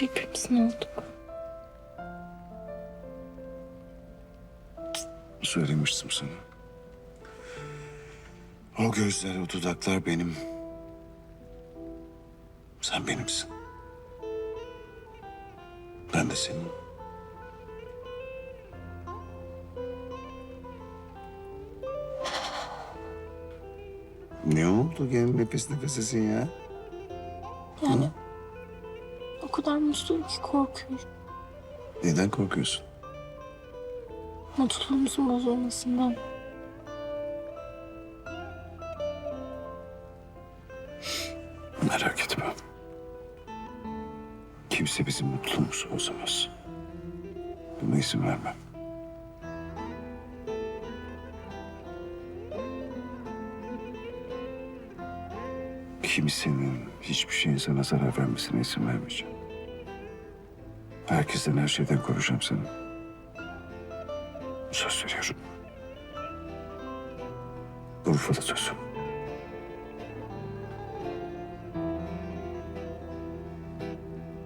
birbirimizin olduk. Söylemiştim sana. O gözler, o dudaklar benim. Sen benimsin. Ben de senin. Ne oldu? Gene nefes nefesesin ya. Yani o kadar mutluyum ki korkuyorum. Neden korkuyorsun? Mutluluğumuzun bozulmasından. Merak etme. Kimse bizim mutluluğumuzu bozamaz. Buna izin vermem. Kimsenin hiçbir şeyin sana zarar vermesine izin vermeyeceğim. Herkesten her şeyden koruyacağım seni. Söz veriyorum. Urfa'da sözüm.